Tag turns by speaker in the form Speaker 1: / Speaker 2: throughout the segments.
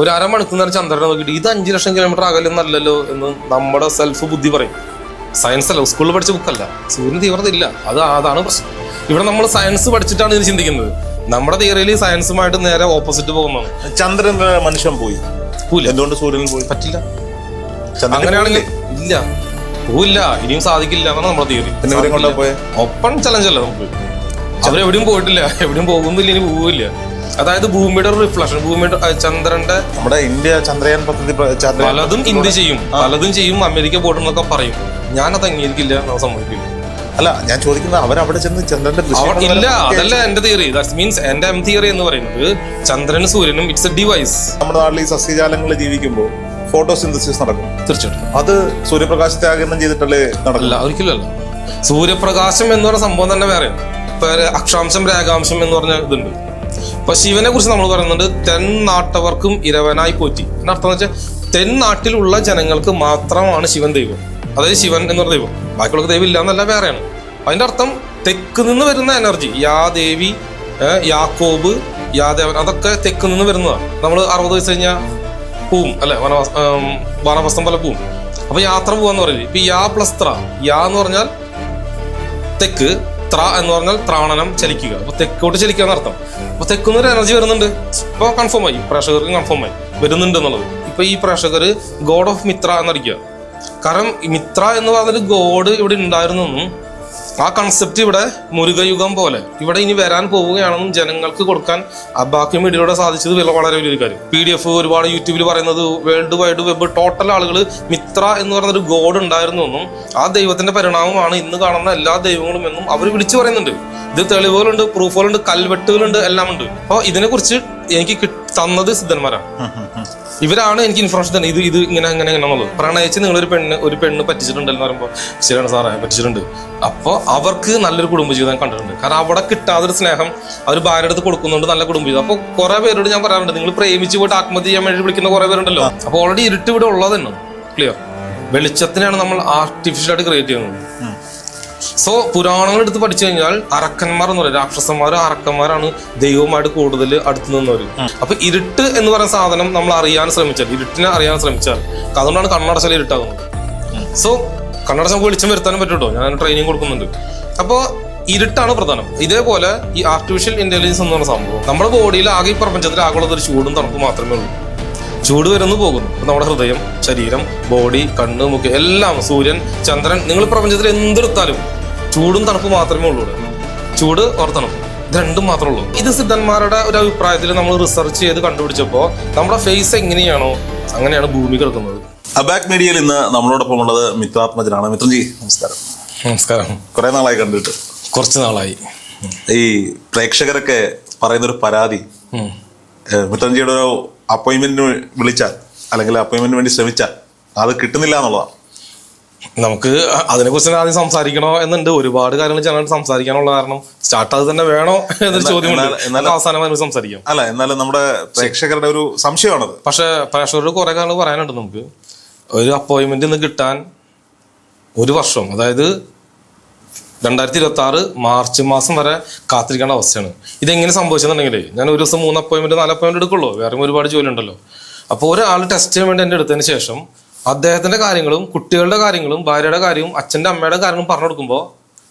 Speaker 1: ഒരു അരമണിക്കൂർ നേരം ചന്ദ്രനെ നോക്കിയിട്ട് ഇത് അഞ്ചു ലക്ഷം കിലോമീറ്റർ അകലെന്നല്ലല്ലോ എന്ന് നമ്മുടെ സെൽഫ് ബുദ്ധി പറയും. സയൻസ് അല്ല സ്കൂളിൽ പഠിച്ച ബുക്കല്ല സൂര്യന് തീവ്രത ഇല്ല. അത് അതാണ് പ്രശ്നം. ഇവിടെ നമ്മൾ സയൻസ് പഠിച്ചിട്ടാണ് ഇത് ചിന്തിക്കുന്നത്. നമ്മുടെ തിയറിയിൽ സയൻസുമായിട്ട് നേരെ ഓപ്പോസിറ്റ് പോകുന്നതാണ്.
Speaker 2: ചന്ദ്രൻ മനുഷ്യൻ പോയി.
Speaker 1: പോയില്ല
Speaker 2: എന്തുകൊണ്ട് സൂര്യൻ പോയി?
Speaker 1: പറ്റില്ല. അങ്ങനെയാണെങ്കിൽ ഇല്ല. പോവില്ല. ഇനിയും സാധിക്കില്ല എന്നാണ് നമ്മുടെ തിയറി ഒപ്പം ചലഞ്ച് അല്ല നമുക്ക്? അവരെവിടെയും പോയിട്ടില്ല. എവിടെയും പോകുന്നില്ല ഇനി പോവില്ല. അതായത് ഭൂമിയുടെ ഒരു റിഫ്ലക്ഷൻ ഭൂമിയുടെ ചന്ദ്രന്റെ
Speaker 2: നമ്മുടെ ഇന്ത്യ ചന്ദ്രയാൻ പദ്ധതി
Speaker 1: പലതും ഇന്ത്യ ചെയ്യും. പലതും ചെയ്യും അമേരിക്ക പോട്ടെന്നൊക്കെ പറയും. ഞാനത് അംഗീകരിക്കില്ല ഞാൻ സമ്മതിക്കില്ല.
Speaker 2: അല്ല ഞാൻ ചോദിക്കുന്നത് അവർ അവിടെ ചെന്ന് ചന്ദ്രന്റെ
Speaker 1: ഇല്ല അതല്ല എന്റെ തിയറി ദാറ്റ് മീൻസ് എന്റെ എം തിയറി എന്ന് പറയുന്നത് ചന്ദ്രനും സൂര്യനും ഇറ്റ്സ് എ ഡിവൈസ്
Speaker 2: നമ്മുടെ നാട്ടിൽ ഈ സസ്യജാലങ്ങൾ ജീവിക്കുമ്പോൾ ഫോട്ടോസിന്തസിസ് നടക്കും.
Speaker 1: തീർച്ചയായിട്ടും.
Speaker 2: അത് സൂര്യപ്രകാശത്തെ ആകിരണം ചെയ്തിട്ടല്ലേ നടക്കില്ല
Speaker 1: ഒരിക്കലല്ല ഒരിക്കലും സൂര്യപ്രകാശം എന്ന് പറയുന്ന സംഭവം തന്നെ വേറെ അക്ഷാംശം രേഖാംശം എന്ന് പറഞ്ഞ ഇതുണ്ട്. ഇപ്പൊ ശിവനെ കുറിച്ച് നമ്മൾ പറയുന്നുണ്ട് തെൻ നാട്ടവർക്കും ഇരവനായി പോറ്റി. എന്നർത്ഥം എന്ന് വെച്ചാൽ തെൻ നാട്ടിലുള്ള ജനങ്ങൾക്ക് മാത്രമാണ് ശിവൻ ദൈവം. അതായത് ശിവൻ എന്ന് പറഞ്ഞ ദൈവം. ബാക്കിയുള്ള ദൈവം ഇല്ല എന്നല്ല വേറെയാണ്. അതിന്റെ അർത്ഥം തെക്ക് നിന്ന് വരുന്ന എനർജി യാ ദേവി യാക്കോബ് യാദേവൻ അതൊക്കെ തെക്ക് നിന്ന് വരുന്നതാണ്. നമ്മൾ അറുപത് വയസ്സ് കഴിഞ്ഞാൽ പോവും അല്ലെ? വനവാസ വനവസ്തം പോലെ പോവും. അപ്പൊ യാത്ര പോവാന്ന് പറയുന്നത് ഇപ്പൊ യാ പ്ലസ് ത്ര. യാ എന്ന് പറഞ്ഞാൽ തെക്ക് ത്ര എന്ന് പറഞ്ഞാൽ ത്രാണനം ചലിക്കുക. അപ്പൊ തെക്കോട്ട് ചലിക്കുക എന്നർത്ഥം അപ്പൊ തെക്കുന്ന ഒരു എനർജി വരുന്നുണ്ട്. ഇപ്പൊ കൺഫേം ആയി. പ്രേക്ഷകർക്ക് കൺഫേം ആയി. വരുന്നുണ്ട് എന്നുള്ളത്. ഇപ്പൊ ഈ പ്രേക്ഷകർ ഗോഡ് ഓഫ് മിത്ര എന്നടിക്കുക. കാരണം മിത്ര എന്ന് പറഞ്ഞൊരു ഗോഡ് ഇവിടെ ഉണ്ടായിരുന്നെന്നും ആ കൺസെപ്റ്റ് ഇവിടെ മുരുകയുഗം പോലെ. ഇവിടെ ഇനി വരാൻ പോവുകയാണെന്നും ജനങ്ങൾക്ക് കൊടുക്കാൻ അബാക്കി മീഡിയയിലൂടെ സാധിച്ചത് വളരെ വളരെ വലിയൊരു കാര്യം. പി ഡി എഫ് ഒരുപാട് യൂട്യൂബിൽ പറയുന്നത് വേൾഡ് വൈഡ് വെബ് ടോട്ടൽ ആളുകൾ മിത്ര എന്ന് പറയുന്ന ഒരു ഗോഡ് ഉണ്ടായിരുന്നു എന്നും ആ ദൈവത്തിന്റെ പരിണാമമാണ് ഇന്ന് കാണുന്ന എല്ലാ ദൈവങ്ങളും എന്നും അവർ വിളിച്ചു പറയുന്നുണ്ട്. ഇത് തെളിവുകളുണ്ട് പ്രൂഫുകളുണ്ട് കൽവെട്ടുകളുണ്ട് എല്ലാം ഉണ്ട് അപ്പോൾ ഇതിനെക്കുറിച്ച് എനിക്ക് തന്നത് സിദ്ധന്മാരാണ്. ഇവരാണ് എനിക്ക് ഇൻഫർമേഷൻ തന്നെ ഇത് ഇത് ഇങ്ങനെ ഇങ്ങനെ ഇങ്ങനെ എന്നുള്ളത്. പ്രണയിച്ച് നിങ്ങളൊരു പെണ്ണ് ഒരു പെണ്ണ് പറ്റിച്ചിട്ടുണ്ട് എന്ന് പറയുമ്പോൾ ശരിയാണ് സാറേ പറ്റിച്ചിട്ടുണ്ട്. അപ്പോൾ അവർക്ക് നല്ലൊരു കുടുംബജീവിതം കണ്ടിട്ടുണ്ട്. കാരണം അവിടെ കിട്ടാതൊരു സ്നേഹം അവർ ഭാര്യ അടുത്ത് കൊടുക്കുന്നുണ്ട് നല്ല കുടുംബജീവിതം. അപ്പോൾ കുറെ പേരോട് ഞാൻ പറയാറുണ്ട് നിങ്ങൾ പ്രേമിച്ച് പോയിട്ട് ആത്മഹത്യ ചെയ്യാൻ വേണ്ടി വിളിക്കുന്ന കുറെ പേരുണ്ടല്ലോ. അപ്പോൾ ഓൾറെഡി ഇരുട്ട് ഇവിടെ ഉള്ളത് തന്നെ ക്ലിയർ വെളിച്ചത്തിനാണ് നമ്മൾ ആർട്ടിഫിഷ്യലായിട്ട് ക്രിയേറ്റ് ചെയ്യുന്നത്. സോ പുരാണങ്ങൾ എടുത്ത് പഠിച്ചു കഴിഞ്ഞാൽ അറക്കന്മാർ എന്ന് പറയും. രാക്ഷസന്മാരും അറക്കന്മാരാണ് ദൈവവുമായിട്ട് കൂടുതൽ അടുത്ത് നിന്നവർ അപ്പൊ ഇരുട്ട് എന്ന് പറയുന്ന സാധനം നമ്മൾ അറിയാൻ ശ്രമിച്ചാൽ ഇരുട്ടിനെ അറിയാൻ ശ്രമിച്ചാൽ അതുകൊണ്ടാണ് കണ്ണടച്ചാൽ ഇരുട്ടാകുന്നത്. സോ കണ്ണടച്ച നമുക്ക് വെളിച്ചം വരുത്താനും പറ്റുമോ ഞാൻ ട്രെയിനിങ് കൊടുക്കുന്നുണ്ട്. അപ്പോൾ ഇരുട്ടാണ് പ്രധാനം. ഇതേപോലെ ഈ ആർട്ടിഫിഷ്യൽ ഇന്റലിജൻസ് എന്ന് പറഞ്ഞ സംഭവം നമ്മുടെ ബോഡിയിൽ ആകെ ഈ പ്രപഞ്ചത്തിൽ ആകെയുള്ളത് ഒരു ചൂടും തണുപ്പും മാത്രമേ ഉള്ളൂ. ചൂട് വരുന്നു പോകുന്നു. നമ്മുടെ ഹൃദയം ശരീരം ബോഡി കണ്ണ് മുഖം എല്ലാം സൂര്യൻ ചന്ദ്രൻ നിങ്ങൾ പ്രപഞ്ചത്തിൽ എന്തെടുത്താലും ചൂടും തണുപ്പ് മാത്രമേ ഉള്ളൂ ചൂട് ഓർ തണുപ്പ്. ഇത് രണ്ടും മാത്രമേ ഉള്ളൂ. ഇത് സിദ്ധന്മാരുടെ ഒരു അഭിപ്രായത്തിൽ നമ്മൾ റിസർച്ച് ചെയ്ത് കണ്ടുപിടിച്ചപ്പോൾ നമ്മുടെ ഫേസ് എങ്ങനെയാണോ അങ്ങനെയാണ് ഭൂമി കിടക്കുന്നത്.
Speaker 2: അബാക് മീഡിയയിൽ ഇന്ന് നമ്മളോടൊപ്പം ഉള്ളത് മിത്രാത്മജനാണ് മിത്രജി നമസ്കാരം.
Speaker 1: നമസ്കാരം.
Speaker 2: കുറെ നാളായി കണ്ടിട്ട്.
Speaker 1: കുറച്ച് നാളായി.
Speaker 2: ഈ പ്രേക്ഷകരൊക്കെ പറയുന്നൊരു പരാതി. മിത്രൻജിയുടെ ഒരു അപ്പോയിൻമെന്റിന് വിളിച്ചാൽ അല്ലെങ്കിൽ അപ്പോയിൻമെന്റിന് വേണ്ടി ശ്രമിച്ചാൽ അത് കിട്ടുന്നില്ല എന്നുള്ളതാണ്.
Speaker 1: നമുക്ക് അതിനെ കുറിച്ച് ആദ്യം സംസാരിക്കണോ എന്നുണ്ട്. ഒരുപാട് കാര്യങ്ങൾ ജനങ്ങൾ സംസാരിക്കാനുള്ള കാരണം സ്റ്റാർട്ട് അത് തന്നെ വേണോ എന്നൊരു ചോദ്യം
Speaker 2: എന്നാൽ- എന്നാൽ-
Speaker 1: അവസാനം നമുക്ക് സംസാരിക്കാം.
Speaker 2: അല്ല എന്നാലും നമ്മുടെ പ്രേക്ഷകരുടെ ഒരു സംശയമാണത്.
Speaker 1: പക്ഷെ പ്രേക്ഷകരോട് കുറെ കാര്യങ്ങൾ പറയാനുണ്ട് നമുക്ക്. ഒരു അപ്പോയിന്റ്മെന്റ് ഇന്ന് കിട്ടാൻ ഒരു വർഷം അതായത് രണ്ടായിരത്തി ഇരുപത്തി ആറ് മാർച്ച് മാസം വരെ കാത്തിരിക്കേണ്ട അവസ്ഥയാണ്. ഇതെങ്ങനെ സംഭവിച്ചെന്നുണ്ടെങ്കിൽ ഞാൻ ഒരു ദിവസം മൂന്ന് അപ്പോയിൻമെന്റ് നാല് അപ്പോയിൻമെന്റ് എടുക്കുള്ളൂ. വേറെ ഒരുപാട് ജോലി ഉണ്ടല്ലോ അപ്പോൾ ഒരാൾ ടെസ്റ്റ് ചെയ്യാൻ വേണ്ടി എന്റെ എടുത്തതിന് ശേഷം അദ്ദേഹത്തിന്റെ കാര്യങ്ങളും കുട്ടികളുടെ കാര്യങ്ങളും ഭാര്യയുടെ കാര്യവും അച്ഛന്റെ അമ്മയുടെ കാര്യങ്ങളും പറഞ്ഞു കൊടുക്കുമ്പോൾ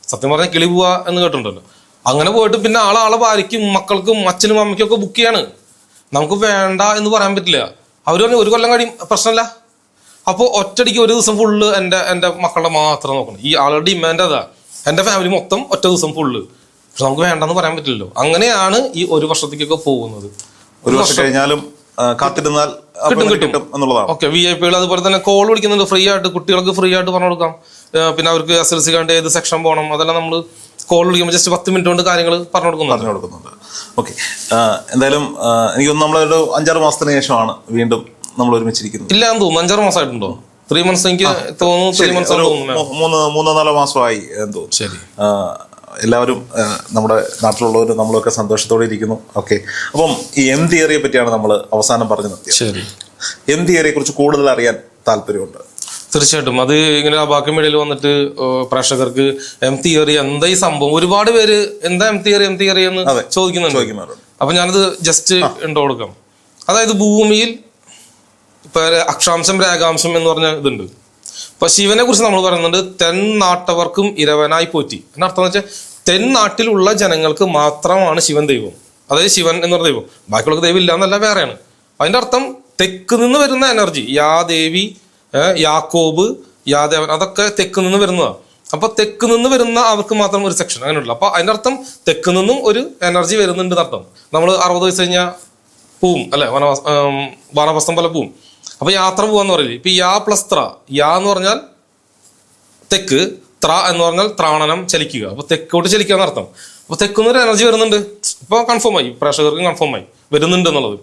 Speaker 1: സത്യം പറഞ്ഞാൽ കിളി പോവാ എന്ന് കേട്ടിട്ടുണ്ടല്ലോ. അങ്ങനെ പോയിട്ട് പിന്നെ ആളെ ആളെ ഭാര്യയ്ക്കും മക്കൾക്കും അച്ഛനും അമ്മയ്ക്കും ഒക്കെ ബുക്ക് ചെയ്യാണ്. നമുക്ക് വേണ്ട എന്ന് പറയാൻ പറ്റില്ല. അവർ പറഞ്ഞു ഒരു കൊല്ലം കഴിയും പ്രശ്നമല്ല അപ്പോൾ ഒറ്റടിക്ക് ഒരു ദിവസം ഫുള്ള് എന്റെ എന്റെ മക്കളുടെ മാത്രം നോക്കണം. ഈ ആളുടെ ഡിമാൻഡ് അതാ. എന്റെ ഫാമിലി മൊത്തം ഒറ്റ ദിവസം ഫുള്ള് പക്ഷെ നമുക്ക് വേണ്ടെന്ന് പറയാൻ പറ്റില്ലല്ലോ. അങ്ങനെയാണ് ഈ ഒരു വർഷത്തേക്കൊക്കെ പോകുന്നത്.
Speaker 2: ഒരു വർഷം കഴിഞ്ഞാലും കാത്തിരുന്നാൽ കിട്ടും കിട്ടും. എന്നുള്ളതാണ്.
Speaker 1: ഓക്കെ വി ഐ പികൾ അതുപോലെ തന്നെ കോൾ വിളിക്കുന്നുണ്ട് ഫ്രീ ആയിട്ട് കുട്ടികൾക്ക് ഫ്രീ ആയിട്ട് പറഞ്ഞു കൊടുക്കാം. പിന്നെ അവർക്ക് എസ് എൽ സി കണ്ട് ഏത് സെക്ഷൻ പോകണം അതെല്ലാം നമ്മൾ കോൾ വിളിക്കുമ്പോൾ ജസ്റ്റ് പത്ത് മിനിറ്റ് കൊണ്ട് കാര്യങ്ങൾ പറഞ്ഞു കൊടുക്കുന്നു
Speaker 2: പറഞ്ഞു കൊടുക്കുന്നുണ്ട്. ഓക്കെ എന്തായാലും എനിക്ക് നമ്മളൊരു അഞ്ചാറ് മാസത്തിന് ശേഷമാണ് വീണ്ടും നമ്മൾ ഒരുമിച്ചിരിക്കുന്നത്.
Speaker 1: ഇല്ല എന്ന് തോന്നുന്നു. അഞ്ചാറ് മാസമായിട്ടുണ്ടോ? ത്രീ മന്ത്സ് എനിക്ക് തോന്നുന്നു ത്രീ മന്ത്സ്
Speaker 2: മൂന്ന് മൂന്നോ നാലോ മാസമായി എന്ന് തോന്നുന്നു.
Speaker 1: ശരി.
Speaker 2: എല്ലാവരും നമ്മുടെ നാട്ടിലുള്ളവരും നമ്മളൊക്കെ സന്തോഷത്തോടെ ഇരിക്കുന്നു. ഓക്കെ അപ്പം ഈ എം തിയറിയെ പറ്റിയാണ് നമ്മൾ അവസാനം പറഞ്ഞു നിർത്തിയത്
Speaker 1: ശരി.
Speaker 2: എം തിയറിയെ കുറിച്ച് കൂടുതൽ അറിയാൻ താല്പര്യമുണ്ട്.
Speaker 1: തീർച്ചയായിട്ടും. അത് ഇങ്ങനെ ആ ബാക്കി മീഡിയയിൽ വന്നിട്ട് പ്രേക്ഷകർക്ക് എം തിയറി എന്താ ഈ സംഭവം? ഒരുപാട് പേര് എന്താ എം തിയറി എം തിയറി എന്ന് ചോദിക്കുന്നുണ്ട്. അപ്പൊ ഞാനത് ജസ്റ്റ് ഉണ്ടോ കൊടുക്കാം. അതായത് ഭൂമിയിൽ ഇപ്പൊ അക്ഷാംശം രേഖാംശം എന്ന് പറഞ്ഞ ഇതുണ്ട്. ഇപ്പൊ ശിവനെ കുറിച്ച് നമ്മൾ പറയുന്നുണ്ട് തെൻ നാട്ടവർക്കും ഇരവനായി പോറ്റി. എന്നർത്ഥം വെച്ചാൽ തെൻ നാട്ടിലുള്ള ജനങ്ങൾക്ക് മാത്രമാണ് ശിവൻ ദൈവം. അതായത് ശിവൻ എന്ന് പറഞ്ഞ ദൈവം. ബാക്കിയുള്ള ദൈവം ഇല്ല എന്നല്ല വേറെയാണ്. അതിന്റെ അർത്ഥം തെക്ക് നിന്ന് വരുന്ന എനർജി യാ ദേവി യാക്കോബ് യാദേവൻ അതൊക്കെ തെക്ക് നിന്ന് വരുന്നതാണ് അപ്പൊ തെക്ക് നിന്ന് വരുന്ന അവർക്ക് മാത്രം ഒരു സെക്ഷൻ അങ്ങനെയുള്ള. അപ്പൊ അതിന്റെ അർത്ഥം തെക്ക് നിന്നും ഒരു എനർജി വരുന്നുണ്ട് അർത്ഥം നമ്മൾ അറുപത് വയസ്സ് കഴിഞ്ഞാൽ പോവും അല്ലെ? വനവാസ വനവസ്തം പോലെ പോവും. അപ്പൊ യാത്ര പോവാന്ന് പറയില്ലേ? ഇപ്പൊ യാ പ്ലസ് ത്ര യാ എന്ന് പറഞ്ഞാൽ തെക്ക് ത്ര എന്ന് പറഞ്ഞാൽ ത്രാണനം ചലിക്കുക. അപ്പോൾ തെക്കോട്ട് ചലിക്കുക എന്നർത്ഥം അപ്പോൾ തെക്കുന്ന ഒരു എനർജി വരുന്നുണ്ട്. ഇപ്പൊ കൺഫേം ആയി. പ്രേക്ഷകർക്ക് കൺഫേം ആയി. വരുന്നുണ്ട് എന്നുള്ളത്.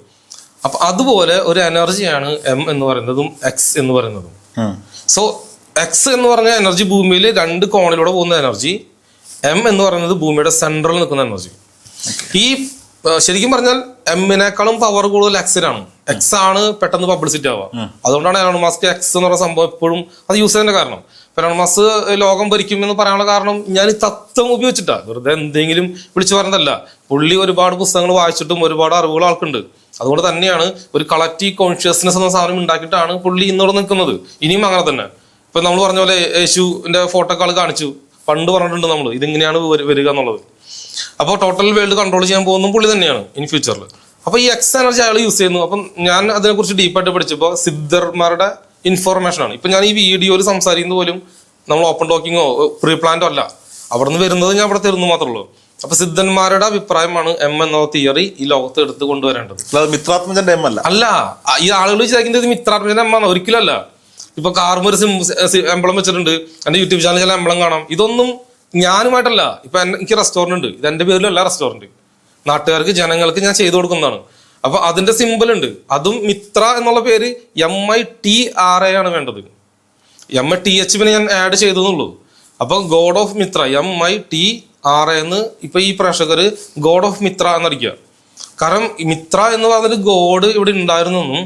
Speaker 1: അപ്പൊ അതുപോലെ ഒരു എനർജിയാണ് എം എന്ന് പറയുന്നതും എക്സ് എന്ന് പറയുന്നതും. സോ എക്സ് എന്ന് പറഞ്ഞ എനർജി ഭൂമിയിൽ രണ്ട് കോണിലൂടെ പോകുന്ന എനർജി എം എന്ന് പറയുന്നത് ഭൂമിയുടെ സെൻട്രൽ നിൽക്കുന്ന എനർജി ഈ ശരിക്കും പറഞ്ഞാൽ എമ്മിനേക്കാളും പവർ കൂടുതൽ എക്സിനാണ് എക്സ് ആണ് പെട്ടെന്ന് പബ്ലിസിറ്റി ആവുക. അതുകൊണ്ടാണ് എലോൺ മാസ്ക് എക്സ് എന്ന് പറയുന്ന സംഭവം എപ്പോഴും അത് യൂസ് ചെയ്യുന്ന കാരണം. എലോൺ മാസ്ക് ലോകം ഭരിക്കും എന്ന് പറയാനുള്ള കാരണം ഞാൻ ഈ തത്വം ഉപയോഗിച്ചിട്ടാ. വെറുതെ എന്തെങ്കിലും വിളിച്ചു പറഞ്ഞതല്ല. പുള്ളി ഒരുപാട് പുസ്തകങ്ങൾ വായിച്ചിട്ടും ഒരുപാട് അറിവുകൾ ആൾക്കുണ്ട്. അതുകൊണ്ട് തന്നെയാണ് ഒരു കളക്റ്റീവ് കോൺഷ്യസ്നെസ് എന്ന സാധനം ഉണ്ടാക്കിയിട്ടാണ് പുള്ളി ഇന്നോട് നിൽക്കുന്നത്. ഇനിയും അങ്ങനെ തന്നെ. ഇപ്പൊ നമ്മൾ പറഞ്ഞ പോലെ യേശുവിന്റെ ഫോട്ടോക്കാൾ കാണിച്ചു. പണ്ട് പറഞ്ഞിട്ടുണ്ട് നമ്മൾ ഇതിങ്ങനെയാണ് വരു- വരിക എന്നുള്ളത്. അപ്പോൾ ടോട്ടൽ വേൾഡ് കൺട്രോൾ ചെയ്യാൻ പോകുന്നതും പുള്ളി തന്നെയാണ് ഇൻ ഫ്യൂച്ചറിൽ അപ്പോൾ ഈ എക്സ് എനർജി അയാൾ യൂസ് ചെയ്യുന്നു. അപ്പം ഞാൻ അതിനെക്കുറിച്ച് ഡീപ്പായിട്ട് പഠിച്ചപ്പോൾ സിദ്ധർമാരുടെ ഇൻഫോർമേഷൻ ആണ്. ഇപ്പം ഞാൻ ഈ വീഡിയോയിൽ സംസാരിക്കുന്നത് പോലും നമ്മൾ ഓപ്പൺ ടോക്കിങ്ങോ പ്രീ പ്ലാന്റോ അല്ല. അവിടെ നിന്ന് വരുന്നത് ഞാൻ അവിടെ തരുന്നു മാത്രമേ ഉള്ളൂ. അപ്പൊ സിദ്ധന്മാരുടെ അഭിപ്രായമാണ് എം എന്ന തിയറി ഈ ലോകത്ത് എടുത്തു കൊണ്ടുവരേണ്ടത്.
Speaker 2: മിത്രാത്മജന്റെ എം അല്ല.
Speaker 1: അല്ല ഈ ആളുകൾ വിചാരിക്കുന്നത് ഇത് എം ആണ്. ഒരിക്കലും അല്ല. ഇപ്പൊ കാർമൊരു സിം എംബളം വെച്ചിട്ടുണ്ട്. എന്റെ യൂട്യൂബ് ചാനൽ ചില എംബളം കാണാം. ഇതൊന്നും ഞാനുമായിട്ടല്ല. ഇപ്പൊ എനിക്ക് റെസ്റ്റോറന്റ് ഉണ്ട്. ഇത് എന്റെ പേരിലല്ല റെസ്റ്റോറന്റ് നാട്ടുകാർക്ക് ജനങ്ങൾക്ക് ഞാൻ ചെയ്തു കൊടുക്കുന്നതാണ്. അപ്പൊ അതിന്റെ സിമ്പിൾ ഉണ്ട്. അതും മിത്ര എന്നുള്ള പേര് M I T R A ആണ് വേണ്ടത്. എം ഐ ടി എച്ച് പിന്നെ ഞാൻ ആഡ് ചെയ്തെന്നുള്ളൂ അപ്പൊ god of Mitra M I T R എന്ന് ഇപ്പൊ ഈ പ്രേക്ഷകർ ഗോഡ് ഓഫ് മിത്ര എന്നറിയിക്കുക കാരണം മിത്ര എന്ന് പറഞ്ഞൊരു ഗോഡ് ഇവിടെ ഉണ്ടായിരുന്നെന്നും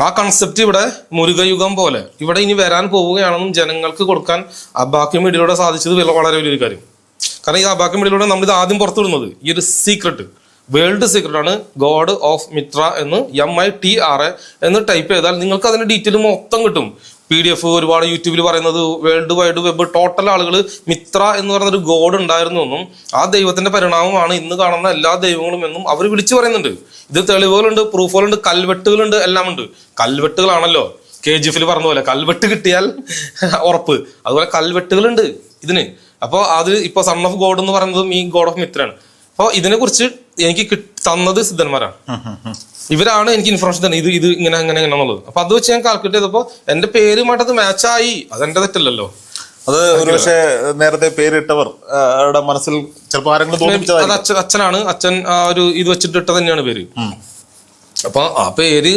Speaker 1: ആ കൺസെപ്റ്റ് ഇവിടെ മുരുകയുഗം പോലെ. ഇവിടെ ഇനി വരാൻ പോവുകയാണെന്നും ജനങ്ങൾക്ക് കൊടുക്കാൻ അബാക്യം മീഡിയയിലൂടെ സാധിച്ചത് വളരെ വലിയൊരു കാര്യം. കാരണം ഈ അബാക്യം മീഡിയയിലൂടെ നമ്മൾ ആദ്യം പുറത്തുവിടുന്നത്. ഈ ഒരു സീക്രട്ട് വേൾഡ് സീക്രട്ട് ആണ് ഗോഡ് ഓഫ് മിത്ര എന്ന് എം ഐ ടി ആർ എന്ന് ടൈപ്പ് ചെയ്താൽ നിങ്ങൾക്ക് അതിന്റെ ഡീറ്റെയിൽ മൊത്തം കിട്ടും. പി ഡി എഫ് ഒരുപാട് യൂട്യൂബിൽ പറയുന്നത് വേൾഡ് വൈഡ് വെബ് ടോട്ടൽ ആളുകൾ മിത്ര എന്ന് പറയുന്ന ഒരു ഗോഡ് ഉണ്ടായിരുന്നു എന്നും ആ ദൈവത്തിന്റെ പരിണാമമാണ് ഇന്ന് കാണുന്ന എല്ലാ ദൈവങ്ങളും എന്നും അവർ വിളിച്ചു പറയുന്നുണ്ട്. ഇത് തെളിവുകളുണ്ട് പ്രൂഫുകളുണ്ട് കൽവെട്ടുകളുണ്ട് എല്ലാം ഉണ്ട് കൽവെട്ടുകളാണല്ലോ കെ ജി എഫിൽ പറഞ്ഞ പോലെ കൽവെട്ട് കിട്ടിയാൽ ഉറപ്പ്. അതുപോലെ കൽവെട്ടുകളുണ്ട് ഇതിന്. അപ്പോൾ അത് ഇപ്പോൾ സൺ ഓഫ് ഗോഡ് എന്ന് പറയുന്നതും ഈ ഗോഡ് ഓഫ് മിത്രയാണ്. അപ്പോൾ ഇതിനെക്കുറിച്ച് എനിക്ക് തന്നത് സിദ്ധന്മാരാണ്. ഇവരാണ് എനിക്ക് ഇൻഫർമേഷൻ തന്നെ ഇത് ഇത് ഇങ്ങനെ ഇങ്ങനെ ഇങ്ങനെ എന്നുള്ളത്. അപ്പൊ അത് വെച്ച് ഞാൻ കാൽക്കുലേറ്റ് ചെയ്തപ്പോൾ എന്റെ പേരുമായിട്ട് അത് മാച്ചായി അതെന്റെ തെറ്റല്ലല്ലോ.
Speaker 2: അത് ഒരുപക്ഷെ നേരത്തെ പേരിട്ടവർ മനസ്സിൽ ചിലപ്പോൾ
Speaker 1: അത് അച്ഛൻ അച്ഛനാണ്. അച്ഛൻ ആ ഒരു ഇത് വെച്ചിട്ട് ഇട്ട തന്നെയാണ് പേര്. അപ്പൊ ആ പേര്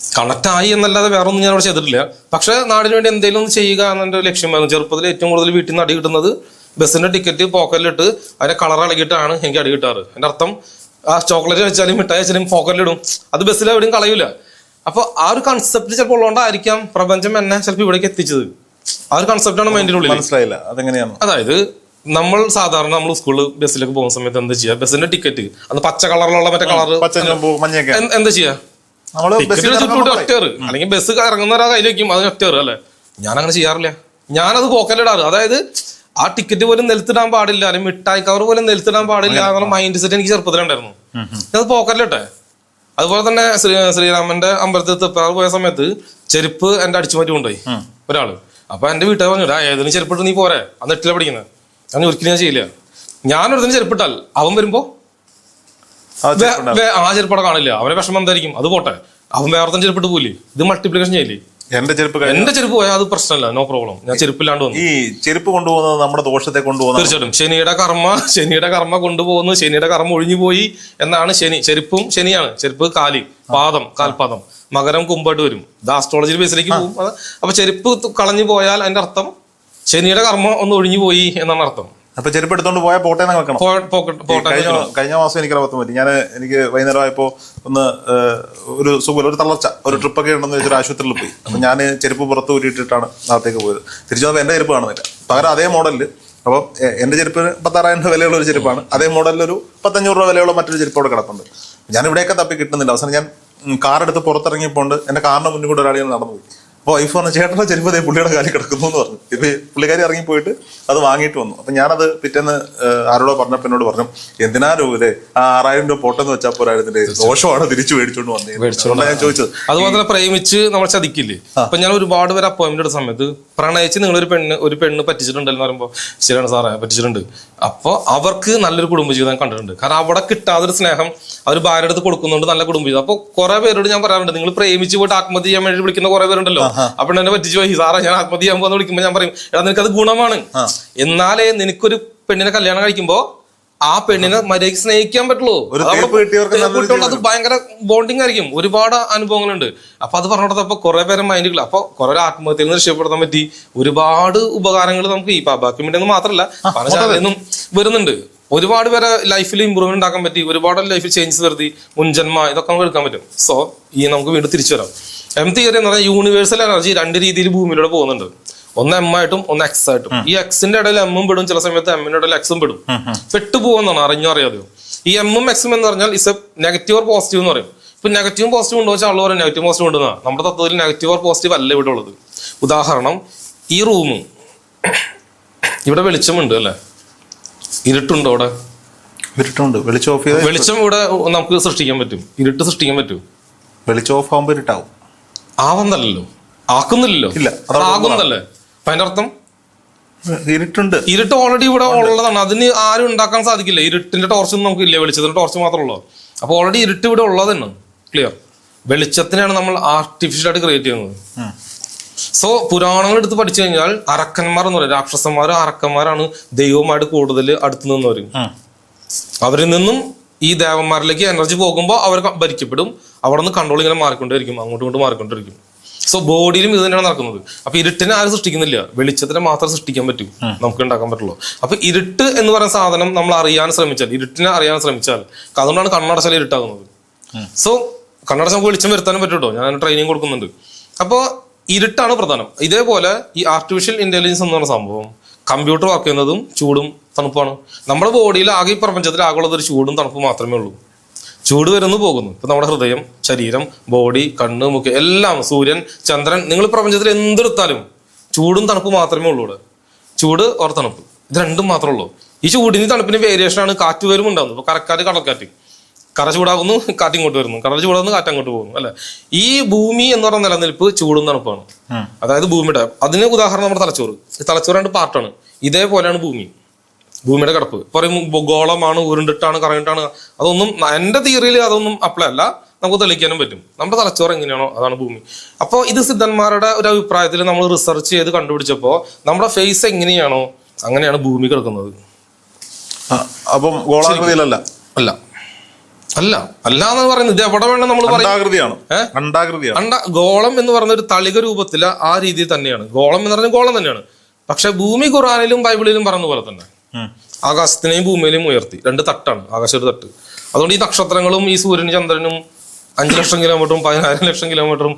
Speaker 1: കണക്ട് ആയി എന്നല്ലാതെ വേറെ ഒന്നും ഞാൻ അവിടെ ചെയ്തിട്ടില്ല. പക്ഷെ നാടിന് വേണ്ടി എന്തെങ്കിലും ഒന്ന് ചെയ്യുക എന്നെ ലക്ഷ്യമായിരുന്നു ചെറുപ്പത്തിൽ ഏറ്റവും കൂടുതൽ വീട്ടിൽ നിന്ന് അടി കിട്ടുന്നത് ബസ്സിന്റെ ടിക്കറ്റ് പോക്കറ്റിലിട്ട് അതിന്റെ കളർ ഇളകിയിട്ടാണ് എനിക്ക് അടി കിട്ടാറ്. എന്റെ അർത്ഥം ആ ചോക്ലേറ്റ് വെച്ചാലും മിഠായി വെച്ചാലും പോക്കറ്റിലിടും അത് ബസ്സിൽ എവിടെയും കളയൂല. അപ്പൊ ആ ഒരു കൺസെപ്റ്റ് ചിലപ്പോൾ ഉള്ളതുകൊണ്ടായിരിക്കാം പ്രപഞ്ചം എന്നെ ചിലപ്പോൾ ഇവിടേക്ക് എത്തിച്ചത്. ആ ഒരു കൺസെപ്റ്റാണ് മൈൻഡിനുള്ളിൽ
Speaker 2: മനസ്സിലായില്ല. അതെങ്ങനെയാണ്?
Speaker 1: അതായത് നമ്മൾ സാധാരണ നമ്മൾ സ്കൂളിൽ ബസ്സിലേക്ക് പോകുന്ന സമയത്ത് എന്താ ചെയ്യാ? ബസ്സിന്റെ ടിക്കറ്റ് അത് പച്ച കളറിലുള്ള മറ്റേ കളർ എന്താ ചെയ്യാ? ടിക്കറ്റ് ചുറ്റൂട്ട് ഒറ്റേറ് അല്ലെങ്കിൽ ബസ് ഇറങ്ങുന്നവരാ കയ്യിൽ വെക്കും. അതിന് ഒറ്റേറ് അല്ലെ? ഞാൻ അങ്ങനെ ചെയ്യാറില്ല. ഞാനത് പോക്കലിടാറ് അതായത് ആ ടിക്കറ്റ് പോലും നിലത്തിടാൻ പാടില്ല. അല്ലെങ്കിൽ മിഠായി കവർ പോലും നിലത്തിടാൻ പാടില്ല എന്നുള്ള മൈൻഡ് സെറ്റ് എനിക്ക് ചെറുപ്പത്തിലുണ്ടായിരുന്നു അത് പോക്കലിട്ടെ അതുപോലെ തന്നെ ശ്രീ ശ്രീരാമന്റെ അമ്പലത്തിൽ തെപ്പാറ് പോയ സമയത്ത് ചെരുപ്പ് എന്റെ അടിച്ചു മാറ്റി കൊണ്ടുപോയി ഒരാൾ. അപ്പൊ എന്റെ വീട്ടിൽ പറഞ്ഞു "ഡാ, ഏതെങ്കിലും ചെരുപ്പിട്ട് നീ പോരെ? അന്ന് എട്ടില പഠിക്കുന്നത് അങ്ങനെ ഒരിക്കലും ഞാൻ ചെയ്യില്ല. ഞാനൊരുത്തിന് ചെരുപ്പിട്ടാൽ അവൻ വരുമ്പോ
Speaker 2: ആ
Speaker 1: ചെരുപ്പടെ കാണില്ല. അവനെ വിഷമം എന്തായിരിക്കും? അത് പോട്ടെ. അവൻ വേറെ ചെരുപ്പിട്ട് പോയില്ലേ ഇത് മൾട്ടിപ്ലിക്കേഷൻ ചെയ്യില്ലേ?
Speaker 2: എന്റെ ചെരുപ്പ്
Speaker 1: എന്റെ ചെരുപ്പ് പോയാൽ അത് പ്രശ്നമല്ല നോ പ്രോബ്ലം ഞാൻ ചെരുപ്പില്ലാണ്ട് വന്നു.
Speaker 2: ഈ ചെരുപ്പ് കൊണ്ടുപോകുന്നത് നമ്മുടെ ദോഷത്തെ കൊണ്ടുപോകുന്നത്
Speaker 1: തീർച്ചയായിട്ടും. ശനിയുടെ കർമ്മ ശനിയുടെ കർമ്മ കൊണ്ടുപോകുന്നു. ശനിയുടെ കർമ്മ ഒഴിഞ്ഞു പോയി എന്നാണ് ശനി. ചെരുപ്പും ശനിയാണ്. ചെരുപ്പ് കാലി പാദം കാൽപാദം. മകരം കുമ്പായിട്ട് വരും. ഇത് ആസ്ട്രോളജി ബേസിലേക്ക് പോകും. അപ്പൊ ചെരുപ്പ് കളഞ്ഞു പോയാൽ അതിന്റെ അർത്ഥം ശനിയുടെ കർമ്മ ഒന്ന് ഒഴിഞ്ഞു പോയി എന്നാണ് അർത്ഥം.
Speaker 2: അപ്പൊ ചെരുപ്പ് എടുത്തോണ്ട് പോയാൽ വെക്കണം.
Speaker 1: പോട്ടെ
Speaker 2: കഴിഞ്ഞ കഴിഞ്ഞ മാസം എനിക്ക് അബദ്ധം പറ്റി. ഞാൻ എനിക്ക് വൈകുന്നേരം ആയപ്പോ ഒന്ന് ഒരു സുഖം ഒരു തളർച്ച ഒരു ട്രിപ്പ് ഒക്കെ ഉണ്ടെന്ന് വെച്ചൊരു ആശുപത്രിയിൽ പോയി. അപ്പൊ ഞാൻ ചെരുപ്പ് പുറത്ത് ഊരിയിട്ടിട്ടാണ് നാളത്തേക്ക് പോയത്. തിരിച്ചു വന്നപ്പോൾ എന്റെ ചെരുപ്പ് കാണുന്നില്ല. പകരം അതേ മോഡലിൽ അപ്പോൾ എന്റെ ചെരുപ്പ് പത്താറായിരം രൂപ വിലയുള്ള ഒരു ചെരുപ്പാണ്. അതേ മോഡലിൽ ഒരു പത്തഞ്ഞൂറ് രൂപ വിലയുള്ള മറ്റൊരു ചെരുപ്പ് അവിടെ കിടപ്പുണ്ട്. ഞാൻ ഇവിടെയൊക്കെ തപ്പി കിട്ടുന്നില്ല. അവസാനം ഞാൻ കാർ എടുത്ത് പുറത്തിറങ്ങിയപ്പോണ്ട് എന്റെ കാറിന് മുന്നിൽ കൂടെ ഒരാൾ ഇങ്ങനെ നടന്നു പോയി. അപ്പോൾ വൈഫ് പറഞ്ഞു ചേട്ടന്റെ ചെരുപ്പ് അതേ പുള്ളിയുടെ കാലിൽ കിടക്കുന്നു എന്ന് പറഞ്ഞു. ഇപ്പൊ പുള്ളിക്കാരി ഇറങ്ങി പോയിട്ട് അത് വാങ്ങിയിട്ട് വന്നു. അപ്പൊ ഞാനത് പിറ്റേന്ന് ആരോടോ പറഞ്ഞപ്പോൾ എന്നോട് പറഞ്ഞു എന്തിനാ രൂപത്തെ ആ ആറായിരം രൂപ പോട്ടെന്ന് വെച്ചാൽ പോരായിരുന്നില്ലേ ദോഷമാണ് തിരിച്ചു മേടിച്ചോണ്ട് വന്നത് ഞാൻ ചോദിച്ചത്.
Speaker 1: അതുപോലെ പ്രേമിച്ച് നമ്മൾ ചതിക്കില്ലേ? അപ്പൊ ഞാൻ ഒരുപാട് പേര് അപ്പോയിന്റ്മെന്റ് എടുത്ത സമയത്ത് പ്രണയിച്ച് നിങ്ങൾ ഒരു പെണ്ണ് ഒരു പെണ്ണ് പറ്റിച്ചിട്ടുണ്ടെന്ന് പറയുമ്പോൾ ശരിയാണ് സാറേ പറ്റിച്ചിട്ടുണ്ട്. അപ്പോൾ അവർക്ക് നല്ലൊരു കുടുംബജീവിതം കണ്ടിട്ടുണ്ട്. കാരണം അവിടെ കിട്ടാതൊരു സ്നേഹം അവർ ഭാര്യ അടുത്ത് കൊടുക്കുന്നുണ്ട് നല്ല കുടുംബജീവിതം. അപ്പോൾ കുറെ പേരോട് ഞാൻ പറയാറുണ്ട് നിങ്ങൾ പ്രേമിച്ച് പോയിട്ട് ആത്മഹത്യ ചെയ്യാൻ വേണ്ടി വിളിക്കുന്ന കുറെ പേരുണ്ടല്ലോ. അപ്പോൾ എന്നെ പറ്റിച്ചു പോയി. സാറേ ഞാൻ ആത്മഹത്യ ചെയ്യാൻ പോകുന്ന വിളിക്കുമ്പോൾ ഞാൻ പറയും എടാ നിനക്കത് ഗുണമാണ്. എന്നാലേ നിനക്കൊരു പെണ്ണിനെ കല്യാണം കഴിക്കുമ്പോ ആ പെണ്ണിനെ മര്യാദയ്ക്ക് സ്നേഹിക്കാൻ പറ്റുള്ളൂ. അത് ഭയങ്കര ബോണ്ടിങ് ആയിരിക്കും. ഒരുപാട് അനുഭവങ്ങളുണ്ട്. അപ്പൊ അത് പറഞ്ഞിടത്തപ്പോ കുറെ പേരെ മൈൻഡുകൾ അപ്പൊ കുറെ ആത്മഹത്യയിൽ നിന്ന് രക്ഷപ്പെടുത്താൻ പറ്റി. ഒരുപാട് ഉപകാരങ്ങൾ നമുക്ക് ഈ ബാക്കി ഒന്നും മാത്രമല്ല പല വരുന്നുണ്ട്. ഒരുപാട് പേരെ ലൈഫിൽ ഇമ്പ്രൂവ്മെന്റ് ഉണ്ടാക്കാൻ പറ്റി. ഒരുപാട് ലൈഫിൽ ചേഞ്ചസ് വരുത്തി. മുൻജന്മ ഇതൊക്കെ നമുക്ക് എടുക്കാൻ പറ്റും. സോ ഈ നമുക്ക് വീണ്ടും തിരിച്ചു വരാം. എം തിയറി എന്ന് പറഞ്ഞാൽ യൂണിവേഴ്സൽ എനർജി രണ്ട് രീതിയിൽ ഭൂമിയിലൂടെ പോകുന്നുണ്ട്. ഒന്ന് എം ആയിട്ടും ഒന്ന് എക്സ് ആയിട്ടും. ഈ എക്സിന്റെ ഇടയിൽ എമ്മും പെടും ചില സമയത്ത് എമ്മിന്റെ ഇടയിൽ എക്സും പെടും. പെട്ടുപോകുന്നതാണ് അറിഞ്ഞോ അറിയാതെയോ? ഈ എമ്മും എക്സും എന്ന് പറഞ്ഞാൽ is a negative or positive എന്ന് പറയും. ഇപ്പൊ നെഗറ്റീവ് പോസിറ്റീവ് ഉണ്ടോ വെച്ചാൽ ആളുകൾ നെഗറ്റീവ് പോസിറ്റീവ് ഉണ്ടെന്നാണ് നമ്മുടെ തത്വത്തിൽ നെഗറ്റീവ് ഓർ പോസിറ്റീവ് അല്ല ഇവിടെ ഉള്ളത്. ഉദാഹരണം ഈ റൂം ഇവിടെ വെളിച്ചമുണ്ട് അല്ലേ? ഇരുട്ടുണ്ടോ അവിടെ?
Speaker 2: ഇരുട്ടുണ്ട്. വെളിച്ചം ഓഫ് ചെയ്ത്
Speaker 1: വെളിച്ചം ഇവിടെ നമുക്ക് സൃഷ്ടിക്കാൻ പറ്റും. ഇരുട്ട് സൃഷ്ടിക്കാൻ പറ്റും.
Speaker 2: വെളിച്ചം ഓഫ് ആകുമ്പോൾ ഇരുട്ടാവും.
Speaker 1: ആവുന്നല്ലോ ആക്കുന്നില്ലല്ലോ.
Speaker 2: ഇല്ല,
Speaker 1: ആകുന്നല്ലേ? അതിന്റെ അർത്ഥം
Speaker 2: ഇരുട്ടുണ്ട്
Speaker 1: ഇരുട്ട് ഓൾറെഡി ഇവിടെ ഉള്ളതാണ്. അതിന് ആരും ഉണ്ടാക്കാൻ സാധിക്കില്ല. ഇരുട്ടിന്റെ ടോർച്ച് ഒന്നും നമുക്ക് ഇല്ല വെളിച്ചത്തിന്റെ ടോർച്ച് മാത്രമേ ഉള്ളൂ. അപ്പൊ ഓൾറെഡി ഇരുട്ട് ഇവിടെ ഉള്ളതാണ്. ക്ലിയർ വെളിച്ചത്തിനാണ് നമ്മൾ ആർട്ടിഫിഷ്യൽ ആയിട്ട് ക്രിയേറ്റ് ചെയ്യുന്നത്. സോ പുരാണങ്ങൾ എടുത്ത് പഠിച്ചു കഴിഞ്ഞാൽ അരക്കന്മാർ എന്ന് പറയും. രാക്ഷസന്മാർ അരക്കന്മാരാണ് ദൈവവുമായിട്ട് കൂടുതൽ അടുത്ത് നിന്നവർ
Speaker 2: ഉം.
Speaker 1: അവരിൽ നിന്നും ഈ ദേവന്മാരിലേക്ക് എനർജി പോകുമ്പോൾ അവർ ഭരിക്കപ്പെടും. അവിടെ നിന്ന് കൺട്രോൾ ഇങ്ങനെ മാറിക്കൊണ്ടിരിക്കും അങ്ങോട്ടും ഇങ്ങോട്ടും മാറിക്കൊണ്ടിരിക്കും സോ ബോഡിയിലും ഇത് തന്നെയാണ് നടക്കുന്നത്. അപ്പൊ ഇരുട്ടിനെ ആരും സൃഷ്ടിക്കുന്നില്ല. വെളിച്ചത്തിനെ മാത്രം സൃഷ്ടിക്കാൻ പറ്റൂ. നമുക്ക് ഉണ്ടാക്കാൻ പറ്റുള്ളൂ. അപ്പൊ ഇരുട്ട് എന്ന് പറയുന്ന സാധനം നമ്മൾ അറിയാൻ ശ്രമിച്ചാൽ ഇരുട്ടിനെ അറിയാൻ ശ്രമിച്ചാൽ അതുകൊണ്ടാണ് കണ്ണടച്ചാൽ ഇരുട്ടാകുന്നത്. സോ കണ്ണടച്ച നമുക്ക് വെളിച്ചം വരുത്താനും പറ്റൂട്ടോ. ഞാൻ ട്രെയിനിങ് കൊടുക്കുന്നുണ്ട്. അപ്പോൾ ഇരുട്ടാണ് പ്രധാനം. ഇതേപോലെ ഈ ആർട്ടിഫിഷ്യൽ ഇന്റലിജൻസ് എന്ന് പറഞ്ഞ സംഭവം കമ്പ്യൂട്ടർ വർക്ക് ചെയ്യുന്നതും ചൂടും തണുപ്പാണ്. നമ്മുടെ ബോഡിയിൽ ആകെ ഈ പ്രപഞ്ചത്തിൽ ആകെ ഉള്ളത് ഒരു ചൂടും തണുപ്പും മാത്രമേ ഉള്ളൂ. ചൂട് വരുന്നു പോകുന്നു. ഇപ്പൊ നമ്മുടെ ഹൃദയം ശരീരം ബോഡി കണ്ണ് മുക്ക് എല്ലാം സൂര്യൻ ചന്ദ്രൻ നിങ്ങൾ പ്രപഞ്ചത്തിൽ എന്തെടുത്താലും ചൂടും തണുപ്പും മാത്രമേ ഉള്ളൂ ഇവിടെ. ചൂട് ഓർ തണുപ്പ്. ഇത് രണ്ടും മാത്രമേ ഉള്ളൂ. ഈ ചൂടിന് തണുപ്പിന് വേരിയേഷൻ ആണ് കാറ്റ് വരും ഉണ്ടാകുന്നത് ഇപ്പൊ കരക്കാറ്റ് കടൽക്കാറ്റ്. കര ചൂടാകുന്നു കാറ്റ് ഇങ്ങോട്ട് വരുന്നു. കടൽ ചൂടാകുന്നു കാറ്റ് അങ്ങോട്ട് പോകുന്നു അല്ലെ? ഈ ഭൂമി എന്ന് പറഞ്ഞ നിലനിൽപ്പ് ചൂടും തണുപ്പാണ്. അതായത് ഭൂമിയുടെ അതിന് ഉദാഹരണം നമ്മുടെ തലച്ചോറ്. ഈ തലച്ചോറ് രണ്ട് പാർട്ടാണ് ഇതേപോലെയാണ് ഭൂമി. ഭൂമിയുടെ കിടപ്പ്. പറയും ഗോളമാണ് ഉരുണ്ടിട്ടാണ് കറങ്ങിട്ടാണ്. അതൊന്നും എന്റെ തിയറിയിൽ അതൊന്നും അപ്ലൈ അല്ല. നമുക്ക് തെളിയിക്കാനും പറ്റും. നമ്മുടെ തലച്ചോറ് എങ്ങനെയാണോ അതാണ് ഭൂമി. അപ്പോൾ ഇത് സിദ്ധന്മാരുടെ ഒരു അഭിപ്രായത്തിൽ നമ്മൾ റിസർച്ച് ചെയ്ത് കണ്ടുപിടിച്ചപ്പോൾ നമ്മുടെ ഫേസ് എങ്ങനെയാണോ അങ്ങനെയാണ് ഭൂമി കിടക്കുന്നത്.
Speaker 2: അപ്പം ഗോളാകൃതിയിലല്ല.
Speaker 1: അല്ല അല്ല. അല്ല. എന്ന് പറയുന്നത്. ഇത് എവിടെ വേണം നമ്മൾ
Speaker 2: പറയുന്നത്
Speaker 1: അണ്ട ഗോളം എന്ന് പറയുന്ന ഒരു തളിക രൂപത്തില ആ രീതിയിൽ തന്നെയാണ്. ഗോളം എന്ന് പറഞ്ഞാൽ ഗോളം തന്നെയാണ്. പക്ഷെ ഭൂമി ഖുറാനിലും ബൈബിളിലും പറഞ്ഞ പോലെ തന്നെ. ആകാശത്തിനെയും ഭൂമിയിലെയും ഉയർത്തി. രണ്ട് തട്ടാണ് ആകാശ ഒരു തട്ട്. അതുകൊണ്ട് ഈ നക്ഷത്രങ്ങളും ഈ സൂര്യനും ചന്ദ്രനും അഞ്ച് ലക്ഷം കിലോമീറ്ററും പതിനായിരം ലക്ഷം കിലോമീറ്ററും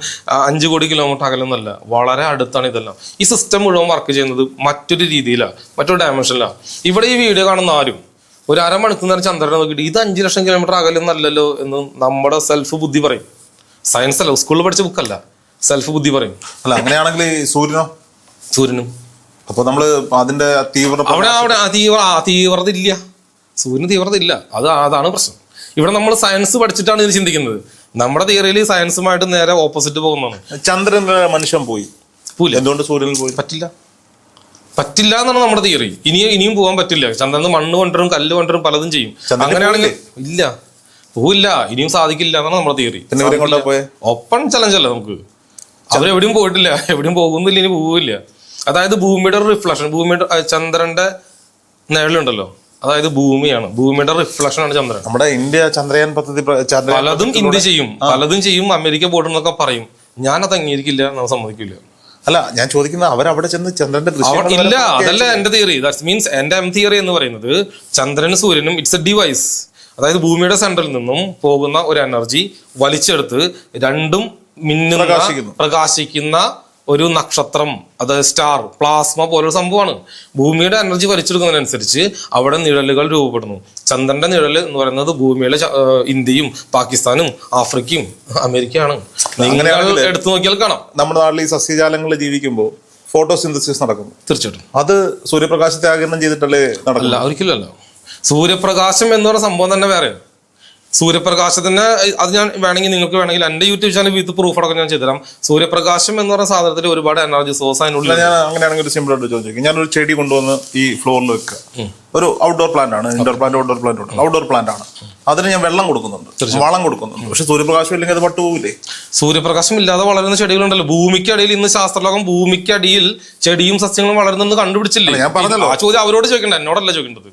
Speaker 1: അഞ്ച് കോടി കിലോമീറ്റർ അകലൊന്നല്ല വളരെ അടുത്താണ് ഇതെല്ലാം. ഈ സിസ്റ്റം മുഴുവൻ വർക്ക് ചെയ്യുന്നത് മറ്റൊരു രീതിയിലാണ് മറ്റൊരു ഡയമെൻഷനിലാണ് ഇവിടെ ഈ വീഡിയോ കാണുന്ന ആരും ഒരു അരമണിക്കൂർ നേരം ചന്ദ്രനെ നോക്കിയിട്ട് ഇത് അഞ്ച് ലക്ഷം കിലോമീറ്റർ അകലൊന്നല്ലല്ലോ എന്ന് നമ്മുടെ സെൽഫ് ബുദ്ധി പറയും. സയൻസ് അല്ല സ്കൂളിൽ പഠിച്ച ബുക്കല്ല സെൽഫ് ബുദ്ധി പറയും.
Speaker 2: അല്ല അങ്ങനെയാണെങ്കിൽ സൂര്യനോ?
Speaker 1: സൂര്യനും.
Speaker 2: അപ്പൊ നമ്മൾ അതിന്റെ തീവ്ര
Speaker 1: അവിടെ അവിടെ തീവ്ര തീവ്രത ഇല്ല. സൂര്യന് തീവ്രത ഇല്ല. അത് അതാണ് പ്രശ്നം. ഇവിടെ നമ്മൾ സയൻസ് പഠിച്ചിട്ടാണ് ഇത് ചിന്തിക്കുന്നത്. നമ്മുടെ തിയറിയിൽ സയൻസുമായിട്ട് നേരെ ഓപ്പോസിറ്റ് പോകുന്നതാണ്.
Speaker 2: ചന്ദ്രൻ മനുഷ്യൻ പോയി.
Speaker 1: പൂല
Speaker 2: എന്തുകൊണ്ട് സൂര്യനിൽ പോയി?
Speaker 1: പറ്റില്ല. പറ്റില്ല എന്നാണ് നമ്മുടെ തിയറി ഇനിയും ഇനിയും പോകാൻ പറ്റില്ല. ചന്ദ്രന് മണ്ണ് കൊണ്ടുവരും കല്ല് കൊണ്ടുവരും പലതും ചെയ്യും. അങ്ങനെയാണെങ്കിൽ ഇല്ല. പോവില്ല. ഇനിയും സാധിക്കില്ല എന്നാണ് നമ്മുടെ തിയറി
Speaker 2: പിന്നെ
Speaker 1: ഓപ്പൺ ചലഞ്ച് അല്ല നമുക്ക്? അവരെവിടെയും പോയിട്ടില്ല. എവിടെയും പോകുന്നില്ല ഇനി പോവില്ല. അതായത് ഭൂമിയുടെ റിഫ്ലക്ഷൻ ഭൂമിയുടെ ചന്ദ്രന്റെ നിഴലുണ്ടല്ലോ. അതായത് ഭൂമിയാണ്. ഭൂമിയുടെ റിഫ്ലക്ഷൻ ആണ് ചന്ദ്രൻ.
Speaker 2: നമ്മുടെ ഇന്ത്യ ചന്ദ്രയാൻ പദ്ധതി
Speaker 1: പലതും ഇന്ത്യ ചെയ്യും. പലതും ചെയ്യും. അമേരിക്ക പോട്ടെന്നൊക്കെ പറയും. ഞാൻ അത് അംഗീകരിക്കില്ല എന്നത് സമ്മതിക്കില്ല.
Speaker 2: അല്ല ഞാൻ ചോദിക്കുന്നത് അവിടെ ചെന്ന് ചന്ദ്രന്റെ
Speaker 1: ഇല്ല. അതല്ല എന്റെ തിയറി ദാറ്റ് മീൻസ് എന്റെ എം തിയറി എന്ന് പറയുന്നത് ചന്ദ്രനും സൂര്യനും ഇറ്റ്സ് എ ഡിവൈസ് അതായത് ഭൂമിയുടെ സെന്ററിൽ നിന്നും പോകുന്ന ഒരു എനർജി വലിച്ചെടുത്ത് രണ്ടും മിന്നുന്ന
Speaker 2: പ്രകാശിക്കുന്നു.
Speaker 1: ഒരു നക്ഷത്രം അത് സ്റ്റാർ പ്ലാസ്മ പോലൊരു സംഭവമാണ്. ഭൂമിയുടെ എനർജി വലിച്ചെടുക്കുന്നതിനനുസരിച്ച് അവിടെ നിഴലുകൾ രൂപപ്പെടുന്നു. ചന്ദ്രന്റെ നിഴൽ എന്ന് പറയുന്നത് ഭൂമിയിലെ ഇന്ത്യയും പാകിസ്ഥാനും ആഫ്രിക്കയും അമേരിക്കയാണ്. നിങ്ങൾ
Speaker 2: അങ്ങനെയാണെങ്കിൽ
Speaker 1: എടുത്തു നോക്കിയാൽ കാണാം.
Speaker 2: നമ്മുടെ നാട്ടിൽ ഈ സസ്യജാലങ്ങൾ ജീവിക്കുമ്പോൾ ഫോട്ടോസിന്തസിസ് നടക്കുന്നു.
Speaker 1: തീർച്ചയായിട്ടും.
Speaker 2: അത് സൂര്യപ്രകാശത്തെ ആകിരണം ചെയ്തിട്ടല്ലേ നടക്കില്ല
Speaker 1: ഒരിക്കലല്ലോ ഒരിക്കലും സൂര്യപ്രകാശം എന്ന് പറയുന്ന സംഭവം തന്നെ വേറെയാണ്. സൂര്യപ്രകാശത്തിന് അത് ഞാൻ വേണമെങ്കിൽ നിങ്ങൾക്ക് വേണമെങ്കിൽ എന്റെ യൂട്യൂബ് ചാനൽ വിത്ത് പ്രൂഫ് അടക്കം ഞാൻ ചെയ്തുതരാം. സൂര്യപ്രകാശം എന്ന് പറഞ്ഞ സാധനത്തിൽ ഒരുപാട് എനർജി സോഴ്സ് അതിനുള്ളിൽ
Speaker 2: ഞാൻ അങ്ങനെയാണെങ്കിൽ ഒരു സിമ്പിൾ ആയിട്ട് ചോദിച്ചു ഞാൻ ഒരു ചെടി കൊണ്ടുവന്ന് ഈ ഫ്ലോറിൽ വെക്കുക. ഒരു ഔട്ട്ഡോർ പ്ലാന്റ് ആണ്. ഇൻഡോർ പ്ലാന്റ് ഔട്ട്ഡോർ പ്ലാന്റ് ഉണ്ട്. ഔട്ട്ഡോർ പ്ലാന്റ് ആണ്. അതിന് ഞാൻ വെള്ളം കൊടുക്കുന്നുണ്ട്. വളം കൊടുക്കുന്നുണ്ട്. പക്ഷെ സൂര്യപ്രകാശം ഇല്ലെങ്കിൽ അത് പട്ടുപോകില്ലേ?
Speaker 1: സൂര്യപ്രകാശം ഇല്ലാതെ വളരുന്ന ചെടികളുണ്ടല്ലോ. ഭൂമിക്കടിയിൽ ഇന്ന് ശാസ്ത്രലോകം ഭൂമിക്കടിയിൽ ചെടിയും സസ്യങ്ങളും വളരുന്നെന്ന് കണ്ടുപിടിച്ചില്ലേ?
Speaker 2: ഞാൻ പറഞ്ഞല്ലോ.
Speaker 1: ആ ചോദ്യം അവരോട് ചോദിക്കണ്ട. എന്നോടല്ല ചോദിക്കേണ്ടത്.